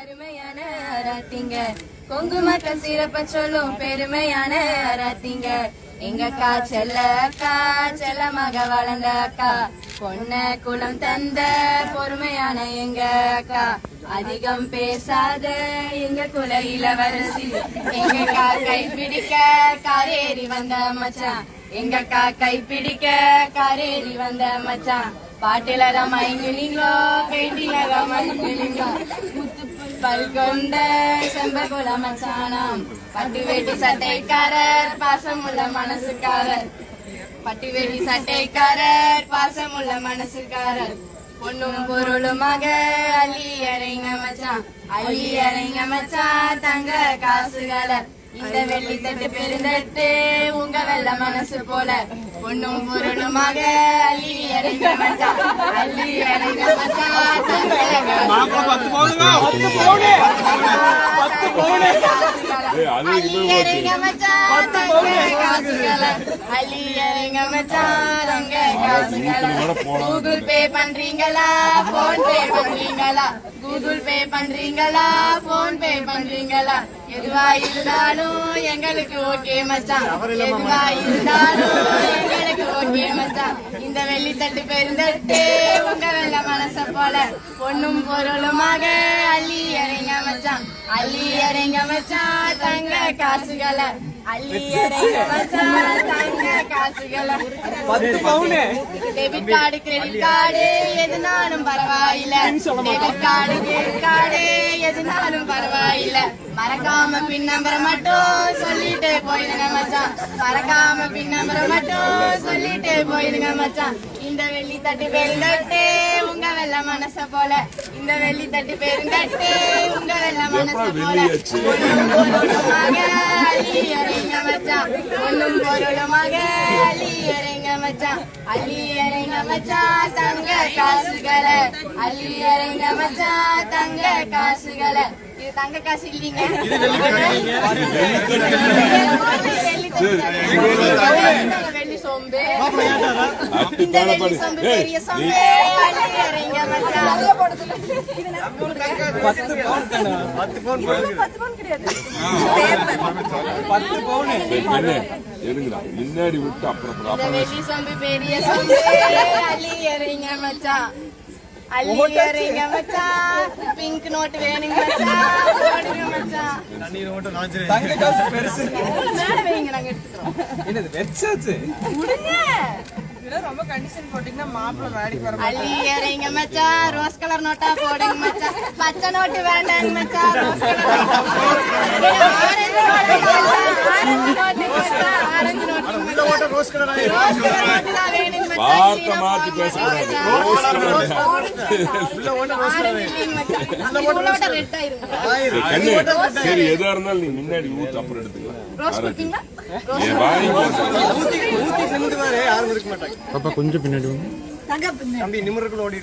அருமையான அராத்திங்க. மக்கள் சிறப்ப சொல்லும் பெருமையான அராத்திங்க. எங்க அக்கா செல்ல அக்கா செல்ல மக வளர்ந்த அக்கா. பொண்ண குளம் தந்த பொறுமையான எங்க அக்கா. அதிகம் பேசாத எங்க குல இளவரசி. எங்க அக்கா கைப்பிடிக்க காரேறி வந்த மச்சான். எங்க அக்கா கைப்பிடிக்க காரேறி வந்த மச்சான். பாட்டில தான் மயங்குனீங்களோ பெயிண்டிங்ல தான் மயங்குனீங்களோ பல்கொண்ட செம்பகுல மச்சானாம். பட்டு வேட்டி சட்டைக்காரர் பாசமுள்ள மனசுக்காரர். பட்டு வேட்டி சட்டைக்காரர் பாசமுள்ள மனசுக்காரர். பொண்ணும் பொருளுமாக அள்ளி அறைங்க மச்சான். அள்ளி அறைங்க மச்சான் தங்க காசுகளை இந்த வெள்ளி தட்டு பெருந்தட்டு உங்க வெள்ள மனசு போல. பொண்ணும் பொருளுமாக அள்ளி அறைங்க மச்சான். அள்ளி அறைங்க மச்சான் கூகுள் பே பண்றீங்களா? போன் பே பண்றீங்களா? கூகுள் பே பண்றீங்களா? போன் பே பண்றீங்களா? எதுவா இருந்தாலும் எங்களுக்கு ஓகே மச்சான். எதுவா இருந்தாலும் இந்த வெள்ளி தட்டு பெருந்தட்டு உங்க வெள்ள மனச போல பொண்ணும் பொருளுமாக அள்ளி இறங்க மச்சான் தங்க காசுகளை. அள்ளி இறங்க மச்சான் தங்க காசுகளை. டெபிட் கார்டு கிரெடிட் கார்டு எதுனாலும் பரவாயில்ல. டெபிட் கார்டு கிரெடிட் கார்டு எதுனாலும் பரவாயில்ல. மறக்காம பின் நம்பரை மட்டும் சொல்லிட்டு போயிடுங்க மச்சான் மறக்காம பின் நம்பரை மட்டும் சொல்லிட்டு போயிடுங்க மச்சான் இந்த வெள்ளி தட்டு பெருந்தட்டு உங்க வெள்ள மனச போல. இந்த வெள்ளி தட்டு பெருந்தட்டு உங்க வெள்ள மனச இறங்க மச்சான் தங்க காசுகளை அள்ளி இறங்க மச்சான் தங்க காசுகளை இது தங்க காசு இல்லீங்க வெள்ளி சோம்பு இந்த வெள்ளி சோம்பு பெரிய சோம்பு எடுங்கடா முன்னாடி விட்டு அப்புறம் இந்த அப்புறம் வெள்ளி சோம்பு பெரிய சோம்பு அள்ளி இறங்க மச்சான் அள்ளி இறங்க மச்சான் பிங்க் நோட் வேணுங்க மச்சான் போடுங்க மச்சான் தங்க காசு பெருசு. உங்களை மேல வைங்க நாங்க எடுத்துக்கிறோம். என்னது வெச்சாச்சு? விடுங்க ரொம்ப கண்டிஷன் போட்டீங்கன்னா மாப்பிள்ளை வேலைக்கு வர மச்சான் ரோஸ் கலர் நோட்டா போடுங்க மச்சான் பச்சை நோட்டு வேண்டாங்க மச்சான் ரோஸ் கலர் வார்த்தை மாத்தி பேசக்கூடாது கண்ணு சரி எதா இருந்தாலும் நீ முன்னாடி ஊத்து அப்புறம் எடுத்துக்கலாம் பாப்பா கொஞ்சம் பின்னாடி தம்பி ஓடி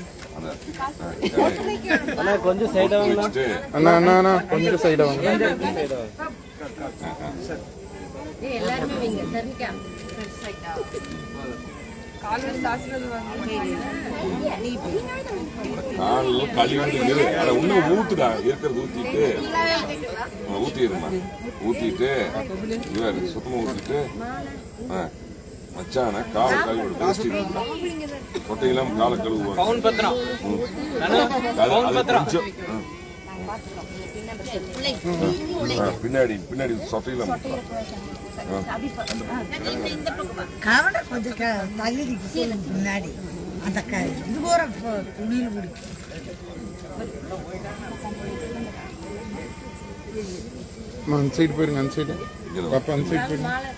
அண்ணா அண்ணா அண்ணா கொஞ்சம் சைடா வாங்க எல்லாருமே வைங்க தெரிஞ்சுக்காம காலையில் சாசினது காலில் இரு அட இன்னும் ஊத்துடா. இருக்கிறது ஊத்திட்டு. ஊத்திடுமா? ஊத்திட்டு இவர் சுத்தமா ஊத்திட்டு. ஆ, மச்சான காலை கழுவி வேஸ்ட் கொட்டையெல்லாம் காலை கழுவுவாங்க. பின்னாடி பின்னாடி சொட்டையெல்லாம் கவனை கொஞ்சம் க- தள்ளி நிற்கிச்சு எனக்கு முன்னாடி அந்த இது போகிற துணியில் பிடிக்கும் அம்மா, அந்த சைடு போயிருங்க அந்த சைடு பாப்பா அந்த சைடு போயிருங்க. மாலை